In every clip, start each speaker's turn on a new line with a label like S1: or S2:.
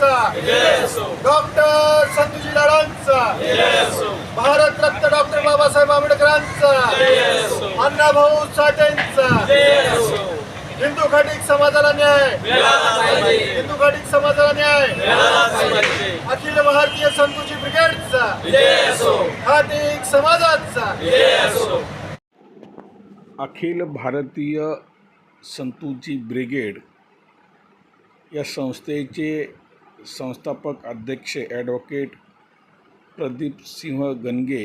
S1: फुलेंचा doctor Santuji लाडांचा. Bharat Ratna doctor Babasaheb आंबेडकरांचा. अण्णाभाऊ साठेंचा. हिंदू घाटिक समाजाला न्याय. हिंदू घाटिक समाजाला न्याय. अखिल भारतीय संतुजी ब्रिगेडचा. घाटिक समाजाचा.
S2: अखिल भारतीय संतूची ब्रिगेड या संस्थेचे संस्थापक अध्यक्ष ॲडव्होकेट प्रदीप सिंह गणगे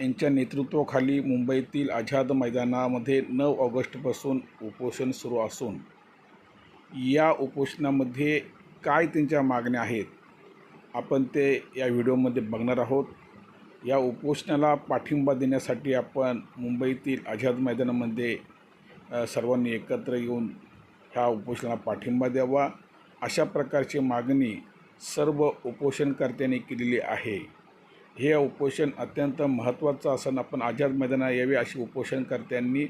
S2: यांच्या नेतृत्वाखाली मुंबईतील आझाद मैदानामध्ये नऊ ऑगस्टपासून उपोषण सुरू असून या उपोषणामध्ये काय त्यांच्या मागण्या आहेत आपण ते या व्हिडिओमध्ये बघणार आहोत. या उपोषणाला पाठिंबा देण्यासाठी आपण मुंबईतील आझाद मैदानामध्ये सर्वांनी एकत्र येऊन ह्या उपोषणाला पाठिंबा द्यावा. अशा प्रकारची मागणी सर्व उपोषणकर्त्यांनी केलेली आहे. हे उपोषण अत्यंत महत्त्वाचं असून आपण आझाद मैदानात यावे अशी उपोषणकर्त्यांनी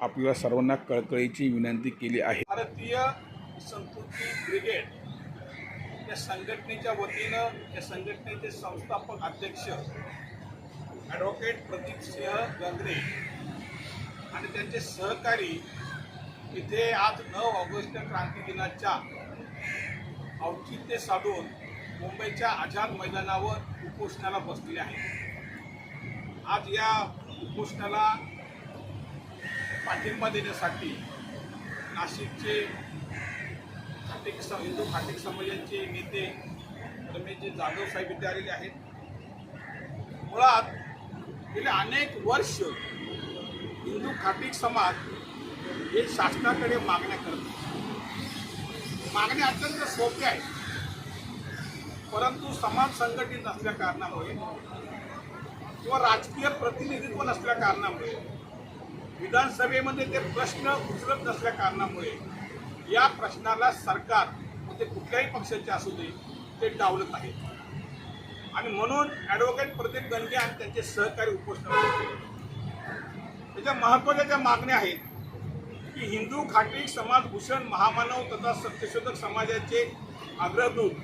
S2: आपल्या सर्वांना कळकळीची विनंती केली आहे.
S3: भारतीय संस्कृती ब्रिगेड या संघटनेच्या वतीनं या संघटनेचे संस्थापक अध्यक्ष ॲडव्होकेट प्रदीप सिंह गंगरे आणि त्यांचे सहकारी इथे आज नऊ ऑगस्ट क्रांती दिनाच्या औचित्य साधून मुंबईच्या आझाद मैदानावर उपोषणाला बसलेले आहेत. आज या उपोषणाला पाठिंबा देण्यासाठी नाशिकचे खाटिक स हिंदू खाटिक समाजाचे नेते रमेशजी जाधव साहेब इथे आलेले आहेत. मुळात गेले अनेक वर्ष हिंदू खाटिक समाज हे शासनाकडे मागण्या करतात. मागण्या अत्यंत सोप्या आहेत परंतु समाज संघटित नसल्या कारणामुळे किंवा राजकीय प्रतिनिधित्व नसल्या कारणामुळे विधानसभेमध्ये ते प्रश्न उचलत नसल्या कारणामुळे या प्रश्नाला सरकार म्हणजे ते कुठल्याही पक्षाचे असू दे ते डावलत आहे. आणि म्हणून ॲडव्होकेट प्रदीप गणगे आणि त्यांचे सहकारी उपोषणावर बसले. त्याच्या महत्त्वाच्या ज्या मागण्या आहेत की हिंदू खाटी समाजभूषण महामानव तथा सत्यशोधक समाजाचे अग्रदूत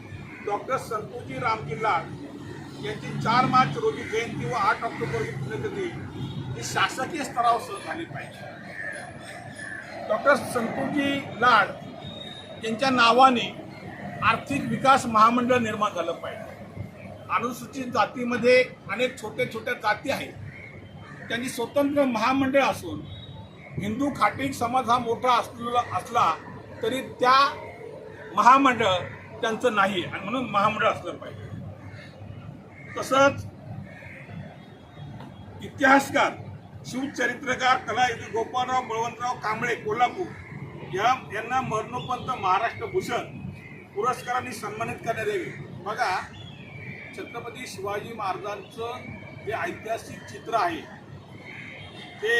S3: डॉक्टर संतोजी राम लाड यांची चार मार्च रोजी जयंती व आठ ऑक्टोबर ही पुण्यतिथी ही शासकीय स्तरावर सुरू झाली पाहिजे. डॉक्टर संतोजी लाड यांच्या नावाने आर्थिक विकास महामंडळ निर्माण झालं पाहिजे. अनुसूचित जातीमध्ये अनेक छोट्या छोट्या जाती आहेत. त्यांची स्वतंत्र महामंडळ असून हिंदू खाटिक समाज हा मोठा असलेला असला तरी त्या महामंडळ त्यांचं नाही आणि म्हणून महामंडळ असलं पाहिजे. तसंच इतिहासकार शिवचरित्रकार कलायुगी गोपालराव बळवंतराव कांबळे कोल्हापूर या यांना मरणोपंत महाराष्ट्र भूषण पुरस्कारांनी सन्मानित करण्यात यावे. बघा छत्रपती शिवाजी महाराजांचं जे ऐतिहासिक चित्र आहे ते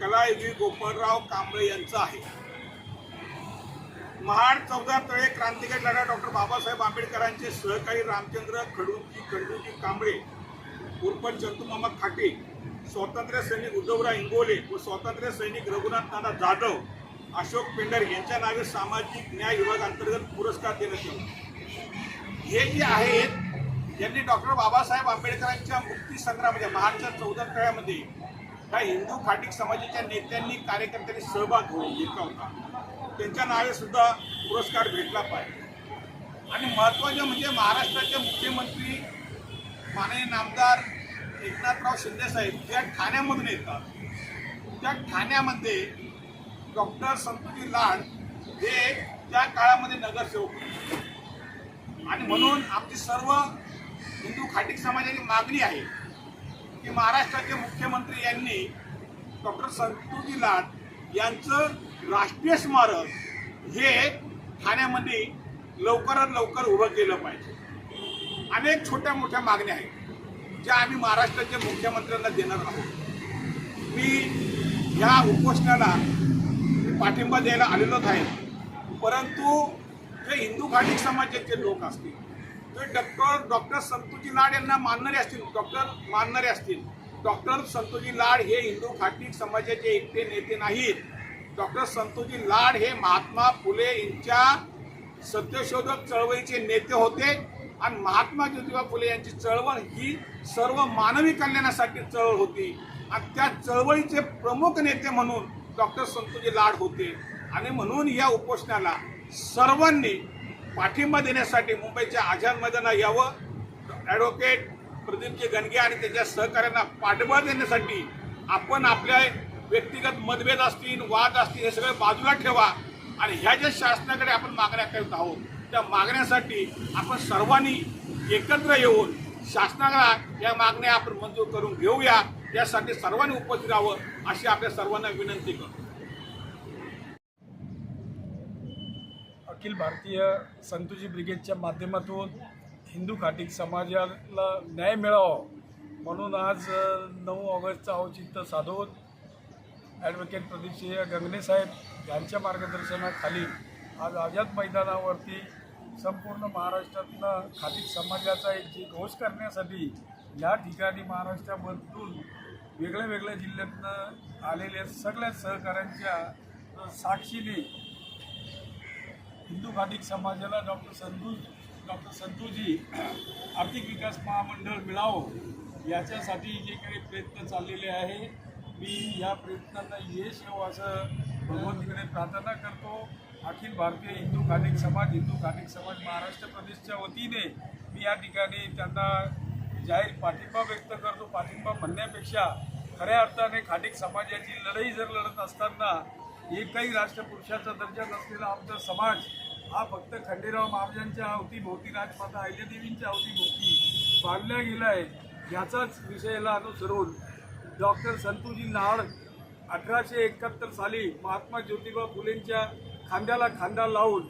S3: कलायुगी गोपाळराव कांबळे यांचं आहे. महाड चौदा तळे क्रांतिकारी लढा डॉक्टर बाबासाहेब आंबेडकरांचे सहकारी रामचंद्र खडूजी खडूजी कांबळे उर्फ चंदूमामा खाटे स्वातंत्र्य सैनिक उद्धवराव इंगोले व स्वातंत्र्य सैनिक रघुनाथ नाना जाधव अशोक पेंडर यांच्या नावे सामाजिक न्याय विभागांतर्गत पुरस्कार देण्यात येईल हे जे आहेत यांनी डॉक्टर बाबासाहेब आंबेडकरांच्या मुक्ती संग्रामाच्या म्हणजे महाडच्या चौदा तळ्यामध्ये ह्या हिंदू फाटिक समाजाच्या नेत्यांनी कार्यकर्त्यांनी सहभाग घेऊन घेतला होता. त्यांच्या नावे सुद्धा पुरस्कार भेटला पाहिजे. आणि महत्त्वाचं म्हणजे महाराष्ट्राचे मुख्यमंत्री माननीय नामदार एकनाथराव शिंदेसाहेब त्या ठाण्यामधून येतात त्या ठाण्यामध्ये डॉक्टर संतोजी लाड हे त्या काळामध्ये नगरसेवक होते. आणि म्हणून आमची सर्व हिंदू खाटिक समाजाची मागणी आहे की महाराष्ट्राचे मुख्यमंत्री यांनी डॉक्टर संतोजी लाट यांचं राष्ट्रीय स्मारक हे ठाण्यामध्ये लवकरात लवकर उभं केलं पाहिजे. अनेक छोट्या मोठ्या मागण्या आहेत ज्या आम्ही महाराष्ट्राच्या मुख्यमंत्र्यांना देणार आहोत. मी या उपोषणाला पाठिंबा द्यायला आलेलोच आहे परंतु जे हिंदू घाटिक समाजाचे लोक असतील ते डॉक्टर डॉक्टर संतोजी लाड यांना मानणारे असतील. डॉक्टर मानणारे असतील. डॉक्टर संतोजी लाड हे हिंदू खाटी समाजाचे एकटे नेते नाहीत. डॉक्टर संतोजी लाड हे महात्मा फुले यांच्या सत्यशोधक चळवळीचे नेते होते. आणि महात्मा ज्योतिबा फुले यांची चळवळ ही सर्व मानवी कल्याणासाठी चळवळ होती. आणि त्या चळवळीचे प्रमुख नेते म्हणून डॉक्टर संतोजी लाड होते. आणि म्हणून या उपोषणाला सर्वांनी पाठिंबा देण्यासाठी मुंबईच्या आझाद मैदानात यावं. ॲडव्होकेट प्रदीपजी गणगे आणि त्याच्या सहकाऱ्यांना पाठबळ देण्यासाठी आपण आपल्या व्यक्तिगत मतभेद असतील वाद असतील हे सगळे बाजूला ठेवा. आणि ह्या ज्या शासनाकडे आपण मागण्या करत आहोत त्या मागण्यासाठी आपण सर्वांनी एकत्र येऊन शासनाला या मागण्या आपण मंजूर करून घेऊया. यासाठी सर्वांनी उपस्थित राहावं अशी आपल्या सर्वांना विनंती करतो.
S4: अखिल भारतीय संतोजी ब्रिगेडच्या माध्यमातून हिंदू खाटीक समाजाला न्याय मिळावा म्हणून आज नऊ ऑगस्टचं औचित्य साधून ॲडव्होकेट प्रदीपसिंह गंगणेसाहेब यांच्या मार्गदर्शनाखाली आज आझाद मैदानावरती संपूर्ण महाराष्ट्रातनं खाटिक समाजाचा एक जी घोष करण्यासाठी या ठिकाणी महाराष्ट्रामधून वेगळ्या वेगळ्या जिल्ह्यातनं आलेल्या सगळ्या सहकाऱ्यांच्या साक्षीने हिंदू घाटिक समाजाला डॉक्टर संतू डॉक्टर संतूजी आर्थिक विकास महामंडळ मिळावं याच्यासाठी जे काही प्रयत्न चाललेले आहे मी या प्रयत्नांना यश येऊ असं भगवंतीकडे प्रार्थना करतो. अखिल भारतीय हिंदू घाटिक समाज हिंदू घाटिक समाज महाराष्ट्र प्रदेशच्या वतीने मी या ठिकाणी त्यांना जाहीर पाठिंबा व्यक्त करतो. पाठिंबा म्हणण्यापेक्षा खऱ्या अर्थाने खाटिक समाजाची लढाई जर लढत असताना एकही राष्ट्रपुरुषाचा दर्जा नसलेला आमचा समाज हा फक्त खंडेराव महाराजांच्या अवतीभोवती राजमाता अहिल्यादेवींच्या अवतीभोवती बांधला गेला आहे याचाच विषयाला अनुसरून डॉक्टर संतूजी लाड अठराशे एकाहत्तर साली महात्मा ज्योतिबा फुलेंच्या खांद्याला खांदा लावून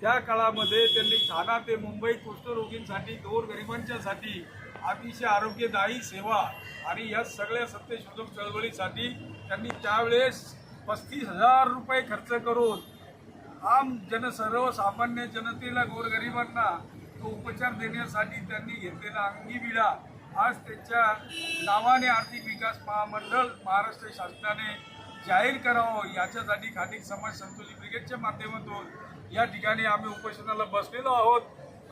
S4: त्या काळामध्ये त्यांनी ठाणा ते मुंबई कुष्ठरोगींसाठी गोरगरिबांच्यासाठी अतिशय आरोग्यदायी सेवा आणि या सगळ्या सत्यशोधक चळवळीसाठी त्यांनी त्यावेळेस पस्तीस हजार रुपये खर्च करून आम जन सर्वसामान्य जनतेला गोरगरिबांना तो उपचार देण्यासाठी त्यांनी घेतलेला अंगी विडा आज त्यांच्या नावाने आर्थिक विकास महामंडळ महाराष्ट्र शासनाने जाहीर करावं याच्यासाठी खाटिक समाज संतुलित ब्रिगेडच्या माध्यमातून या ठिकाणी आम्ही उपोषणाला बसलेलो आहोत.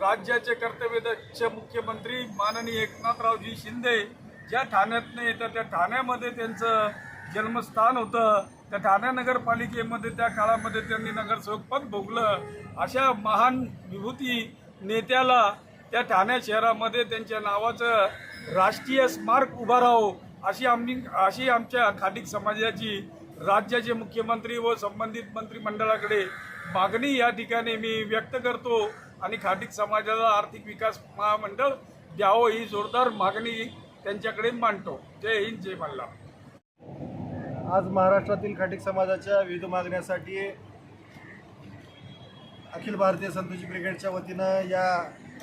S4: राज्याचे कर्तव्यदक्ष मुख्यमंत्री माननीय एकनाथरावजी शिंदे ज्या ठाण्यातनं येतं त्या ठाण्यामध्ये त्यांचं जन्मस्थान होतं. त्या ठाणे नगरपालिकेमध्ये त्या काळामध्ये त्यांनी नगरसेवक पद भोगलं. अशा महान विभूती नेत्याला त्या ठाणे शहरामध्ये त्यांच्या नावाचं राष्ट्रीय स्मारक उभा राहो अशी आम्ही अशी आमच्या खाडिक समाजाची राज्याचे मुख्यमंत्री व संबंधित मंत्रिमंडळाकडे मागणी या ठिकाणी मी व्यक्त करतो आणि खाडिक समाजाला आर्थिक विकास महामंडळ द्यावं ही जोरदार मागणी त्यांच्याकडे मांडतो. जय हिंद जय मल्हार
S1: आज महाराष्ट्रातील खाटिक समाजाच्या विविध मागण्यासाठी अखिल भारतीय संतोषी ब्रिगेडच्या वतीनं या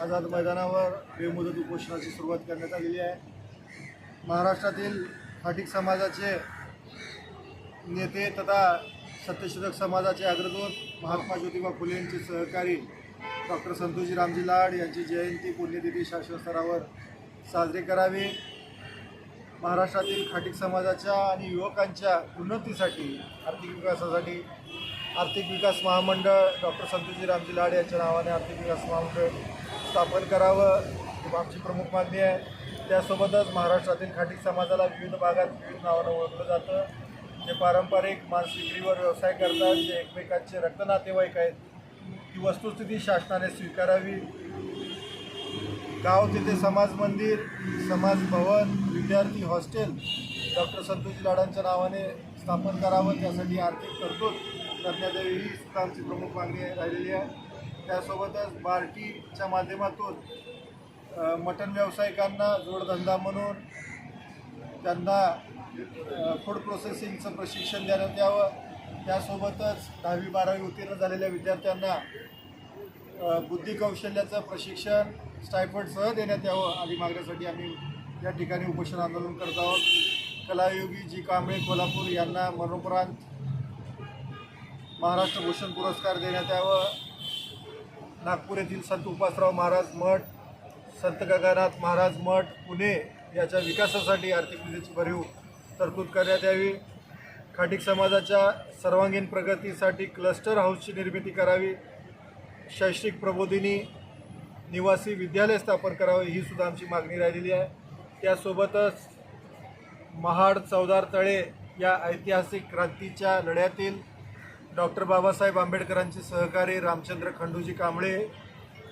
S1: आझाद मैदानावर बेमुदत उपोषणाची सुरुवात करण्यात आलेली आहे. महाराष्ट्रातील खाटिक समाजाचे नेते तथा सत्यशोधक समाजाचे अग्रदूत महात्मा ज्योतिबा फुले यांचे सहकारी डॉक्टर संतोषी रामजी लाड यांची जयंती पुण्यतिथी शाश्वत स्तरावर साजरी करावी. महाराष्ट्रातील खाटिक समाजाच्या आणि युवकांच्या उन्नतीसाठी आर्थिक विकासासाठी आर्थिक विकास महामंडळ डॉक्टर संतोषजी रामजी लाड यांच्या नावाने आर्थिक विकास महामंडळ स्थापन करावं ही आमची प्रमुख मागणी आहे. त्यासोबतच महाराष्ट्रातील खाटिक समाजाला विविध भागात विविध नावानं ओळखलं जातं. जे पारंपरिक मांस विक्रीवर व्यवसाय करतात जे एकमेकांचे रक्तनातेवाईक आहेत ही वस्तुस्थिती शासनाने स्वीकारावी. गाव तिथे समाज मंदिर समाज भवन विद्यार्थी हॉस्टेल डॉक्टर संतोषी लाडांच्या नावाने स्थापन करावं त्यासाठी आर्थिक तरतूद करण्यात यावी ही सुद्धा आमची प्रमुख मागणी राहिलेली आहे. त्यासोबतच बार्टीच्या माध्यमातून मटण व्यावसायिकांना जोडधंदा म्हणून त्यांना फूड प्रोसेसिंगचं प्रशिक्षण देण्यात यावं. त्यासोबतच दहावी बारावी उत्तीर्ण झालेल्या विद्यार्थ्यांना बुद्धी कौशल्याचं प्रशिक्षण स्टायफंडसह देण्यात यावं आदी मागण्यासाठी आम्ही या ठिकाणी उपोषण आंदोलन करत आहोत. कलायोगी जी कांबळे कोल्हापूर यांना मरणोपरांत महाराष्ट्र भूषण पुरस्कार देण्यात यावं. नागपूर येथील संत उपासराव महाराज मठ संत गगानाथ महाराज मठ पुणे याच्या विकासासाठी आर्थिक निधीची भरीव तरतूद करण्यात यावी. खाटीक समाजाच्या सर्वांगीण प्रगतीसाठी क्लस्टर हाऊसची निर्मिती करावी. शैक्षणिक प्रबोधिनी निवासी विद्यालय स्थापन करावे ही सुद्धा आमची मागणी राहिलेली आहे. त्यासोबतच महाड चौदार तळे या ऐतिहासिक क्रांतीच्या लढ्यातील डॉक्टर बाबासाहेब आंबेडकरांचे सहकारी रामचंद्र खंडूजी कांबळे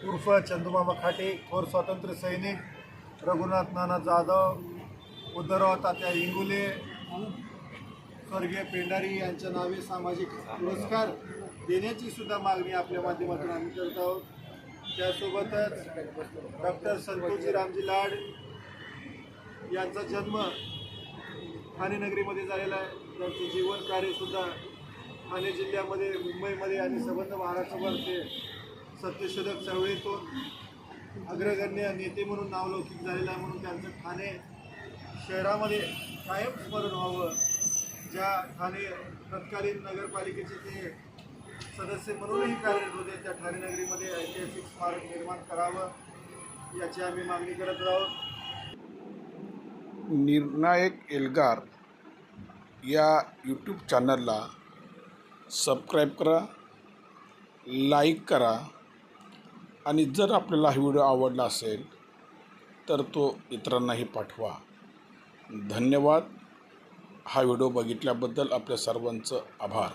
S1: उर्फ चंदुमामा खाटे थोर स्वातंत्र्य सैनिक रघुनाथ नाना जाधव उद्धवराव तात्या इंगुले स्वर्गीय पेंडारी यांच्या नावे सामाजिक पुरस्कार देण्याची सुद्धा मागणी आपल्या माध्यमातून आम्ही करत आहोत. त्यासोबतच डॉक्टर संतोषी रामजी लाड यांचा जन्म ठाणे नगरीमध्ये झालेला आहे. त्यांचे जीवन कार्यसुद्धा ठाणे जिल्ह्यामध्ये मुंबईमध्ये आणि संबंध महाराष्ट्रभर ते सत्यशोधक चळवळीतून अग्रगण्य नेते म्हणून नावलौकिक झालेला आहे म्हणून त्यांचं ठाणे शहरामध्ये कायम स्मरण व्हावं. ज्या ठाणे तत्कालीन नगरपालिकेचे ते सदस्य म्हणूनही कार्यरत होते. त्या ठाणे नगरीमध्ये ऐतिहासिक स्मारक निर्माण करावं याची आम्ही मागणी करत आहोत.
S3: निर्णायक एल्गार या यूट्यूब चॅनलला सबस्क्राईब करा लाईक करा आणि जर आपल्याला हा व्हिडिओ आवडला असेल तर तो इतरांनाही पाठवा. धन्यवाद. हा व्हिडिओ बघितल्याबद्दल आपल्या सर्वांचं आभार.